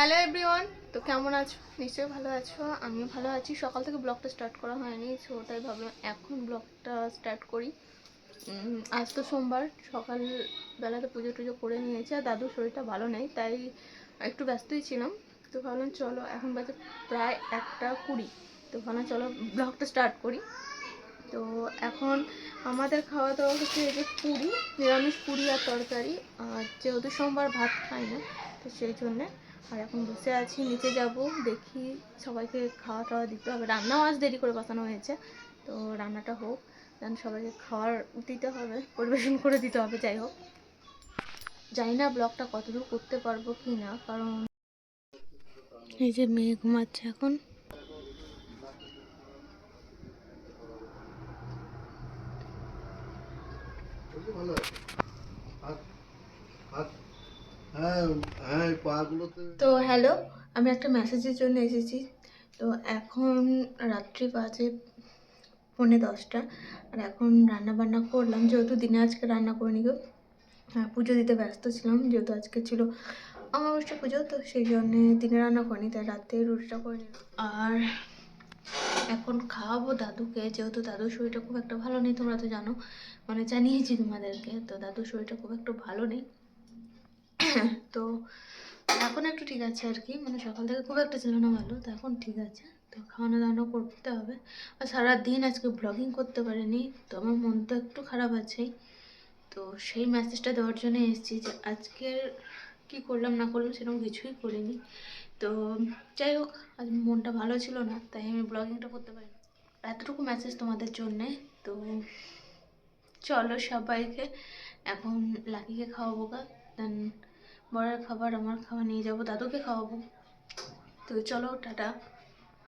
Hello everyone তো কেমন আছো? নিশ্চয়ই ভালো আছো। আমিও ভালো আছি। সকাল থেকে ব্লগটা স্টার্ট করা হয়নি সো তাই ভাবলাম এখন ব্লগটা স্টার্ট করি। আজ তো সোমবার। সকাল বেলাতে পুজো টুজো করে নিয়েছি আর দাদুর শরীরটা ভালো নেই, তাই একটু ব্যস্তই ছিলাম। তো ভাবলাম চলো, এখন বাজে প্রায় একটা কুড়ি। তো ভাবলাম চলো ব্লগটা স্টার্ট করি। তো এখন আমাদের খাওয়া দাওয়া হচ্ছে এই যে পুরি, নিরামিষ পুরি আর তরকারি। আর যেহেতু সোমবার ভাত খাই না, তো সেই জন্যে আর এখন বসে আছি, নিচে যাব, দেখি সবাইকে খাওয়া টাওয়া দিতে হবে। রান্নাও আজ দেরি করে বসানো হয়েছে, তো রান্নাটা হোক দেন সবাইকে খাওয়ার দিতে হবে, পরিবেশন করে দিতে হবে, যাই হোক। জানি না ব্লগটা কতদূর করতে পারব কি না, কারণ এই যে মেয়ে ঘুমাচ্ছে এখন। ভালো তো হ্যালো আমি একটা মেসেজের জন্য এসেছি। তো এখন রাত্রি বাজে পৌনে দশটা, আর এখন রান্না বান্না করলাম, যেহেতু দিনে আজকে রান্না করিনি গো। হ্যাঁ পুজো দিতে ব্যস্ত ছিলাম, যেহেতু আজকে ছিল অমাবস্যা পুজো, তো সেই জন্যে দিনে রান্না করিনি, তাই রাতে রুটিটা করে নিলাম। আর এখন খাওয়াবো দাদুকে, যেহেতু দাদুর শরীরটা খুব একটা ভালো নেই, তোমরা তো জানো মানে জানিয়েছি তোমাদেরকে, তো দাদুর শরীরটা খুব একটা ভালো নেই। তো এখন একটু ঠিক আছে আর কি। মানে সকাল থেকে খুব একটা ছিল না ভালো, তো এখন ঠিক আছে। তো খাওয়ানো দাওয়ানো করতে হবে। আর সারাদিন আজকে ব্লগিং করতে পারিনি, তো আমার মন তো একটু খারাপ আছেই তো সেই মেসেজটা দেওয়ার জন্য এসেছি যে আজকের কি করলাম, না করলাম সেরকম কিছুই করিনি। তো যাই হোক, আজ মনটা ভালো ছিল না, তাই আমি ব্লগিংটা করতে পারিনি। এতটুকু মেসেজ তোমাদের জন্যে, তো চলো সবাইকে, এখন লাকিকে খাওয়াবো গা দেন বড়ের খাবার আমার খাওয়া নিয়ে যাব দাদুকে খাওয়াবো। তো চলো টাটা।